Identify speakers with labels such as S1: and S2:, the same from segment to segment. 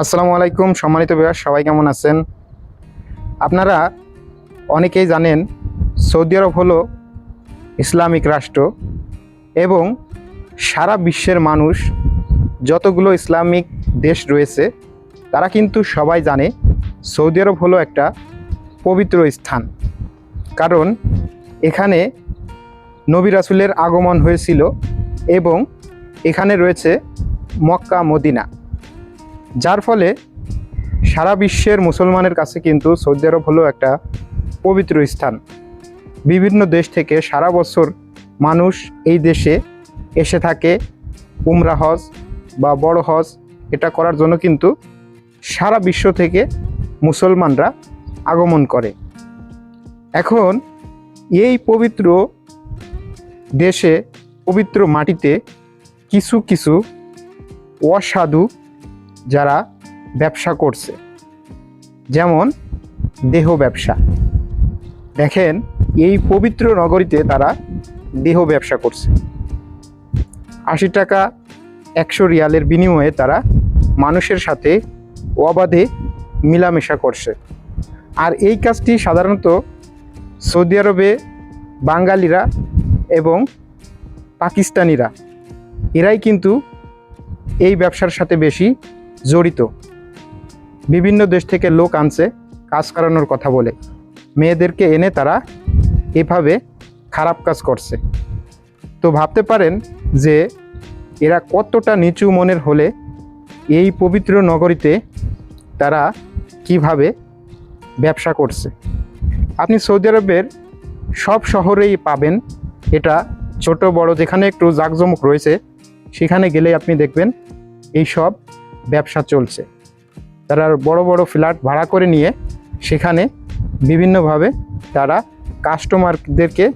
S1: আসসালামু আলাইকুম, সম্মানিত বিভাগ সবাই কেমন আছেন? আপনারা অনেকেই জানেন, সৌদি আরব হলো ইসলামিক রাষ্ট্র এবং সারা বিশ্বের মানুষ যতগুলো ইসলামিক দেশ রয়েছে, তারা কিন্তু সবাই জানে সৌদি আরব হলো একটা পবিত্র স্থান। কারণ এখানে নবী রাসুলের আগমন হয়েছিল এবং এখানে রয়েছে মক্কা, মদিনা। যার ফলে সারা বিশ্বের মুসলমানের কাছে কিন্তু সৌদি আরব হলো একটা পবিত্র স্থান। বিভিন্ন দেশ থেকে সারা বছর মানুষ এই দেশে এসে থাকে। উমরা হজ বা বড় হজ এটা করার জন্য কিন্তু সারা বিশ্ব থেকে মুসলমানরা আগমন করে। এখন এই পবিত্র দেশে পবিত্র মাটিতে কিছু কিছু অসাধু যারা ব্যবসা করছে। যেমন দেহ ব্যবসা। দেখেন, এই পবিত্র নগরীতে তারা দেহ ব্যবসা করছে। আশি টাকা একশো রিয়ালের বিনিময়ে তারা মানুষের সাথে অবাধে মিলামেশা করছে। আর এই কাজটি সাধারণত সৌদি আরবে বাঙালিরা এবং পাকিস্তানিরা। এরাই কিন্তু এই ব্যবসার সাথে বেশি জড়িত। বিভিন্ন দেশ থেকে লোক আনছে, কাজ করানোর কথা বলে। মেয়েদেরকে এনে তারা এভাবে খারাপ কাজ করছে। তো ভাবতে পারেন যে এরা কতটা নিচু মনের হলে এই পবিত্র নগরীতে তারা কীভাবে ব্যবসা করছে। আপনি সৌদি আরবের সব শহরেই পাবেন এটা ছোট বড় যেখানে একটু জাঁকজমক রয়েছে, সেখানে গেলেই আপনি দেখবেন এই সব ব্যবসা চলছে। তারা বড় বড় ফ্ল্যাট ভাড়া করে নিয়ে সেখানে বিভিন্নভাবে তারা কাস্টমারদেরকে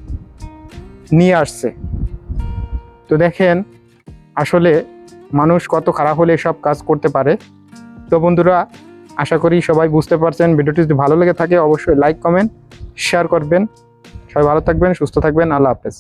S1: নিয়ে আসছে। তো দেখেন, আসলে মানুষ কত খারাপ হলে এসব কাজ করতে পারে। তো বন্ধুরা, আশা করি সবাই বুঝতে পারছেন। ভিডিওটি যদি ভালো লেগে থাকে, অবশ্যই লাইক কমেন্ট শেয়ার করবেন। সবাই ভালো থাকবেন, সুস্থ থাকবেন। আল্লাহ হাফেজ।